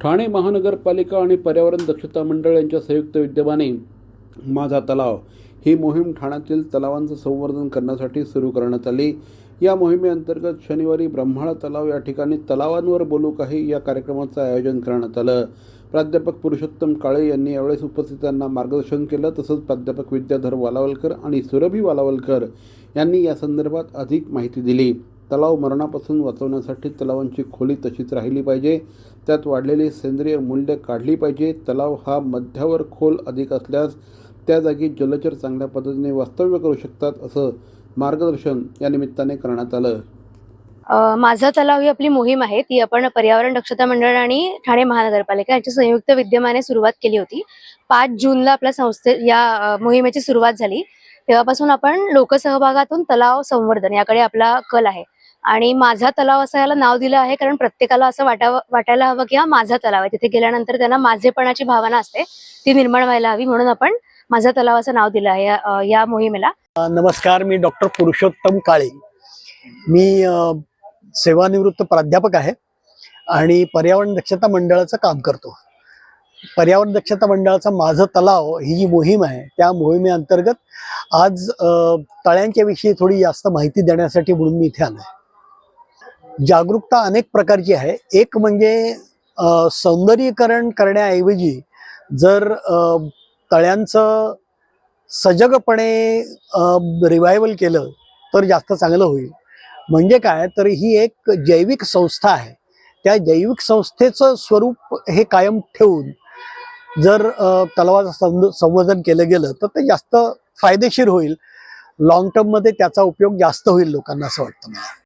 ठाणे महानगरपालिका आणि पर्यावरण दक्षता मंडळ यांच्या संयुक्त विद्यमाने माझा तलाव ही मोहीम ठाण्यातील तलावांचं संवर्धन करण्यासाठी सुरू करण्यात आली. या मोहिमेअंतर्गत शनिवारी ब्रह्माळा तलाव या ठिकाणी तलावांवर बोलू काही या कार्यक्रमाचं आयोजन करण्यात आलं. प्राध्यापक पुरुषोत्तम काळे यांनी यावेळेस उपस्थितांना मार्गदर्शन केलं तसंच प्राध्यापक विद्याधर वालावलकर आणि सुरभी वालावलकर यांनी या संदर्भात अधिक माहिती दिली. तलाव मरणापासून वाचवण्यासाठी तलावांची खोली तशीच राहिली पाहिजे. त्यात वाढलेली सेंद्रिय मूल्य काढली पाहिजे. तलाव हा मध्यावर खोल अधिक असल्यास त्या जागी जलचर चांगल्या पद्धतीने वास्तव्य करू शकतात असं मार्गदर्शन या निमित्ताने करण्यात आलं. माझा तलाव ही आपली मोहीम आहे. ती आपण पर्यावरण दक्षता मंडळ आणि ठाणे महानगरपालिका यांच्या संयुक्त विद्यमाने सुरुवात केली होती. पाच जूनला आपल्या संस्थे या मोहिमेची सुरुवात झाली. तेव्हापासून आपण लोकसहभागातून तलाव संवर्धन याकडे आपला कल आहे. आणि माझा तलाव असं याला नाव दिलं आहे कारण प्रत्येकाला असं वाटावं वाटायला हवं की हा माझा तलाव आहे. तिथे गेल्यानंतर त्यांना माझेपणाची भावना असते ती निर्माण व्हायला हवी म्हणून आपण माझा तलाव असं नाव दिलं आहे या- मोहिमेला. नमस्कार मी डॉक्टर पुरुषोत्तम काळे. मी अ, सेवानिवृत्त प्राध्यापक आहे आणि पर्यावरण दक्षता मंडळाचं काम करतो. पर्यावरण दक्षता मंडळाचा माझं तलाव ही जी मोहीम आहे त्या मोहिमेअंतर्गत आज तळ्यांच्या विषयी थोडी जास्त माहिती देण्यासाठी म्हणून मी इथे आलो आहे जागरूकता अनेक प्रकारची आहे. एक म्हणजे सौंदर्यीकरण करण्याऐवजी जर तळ्यांचं सजगपणे रिवायवल केलं तर जास्त चांगलं होईल. म्हणजे काय? तर ही एक जैविक संस्था आहे. त्या जैविक संस्थेचं स्वरूप हे कायम ठेवून जर तलावाचं संद- संवर्धन केलं गेलं तर ते जास्त फायदेशीर होईल. लॉंग टर्ममध्ये त्याचा उपयोग जास्त होईल लोकांना असं वाटतं मला.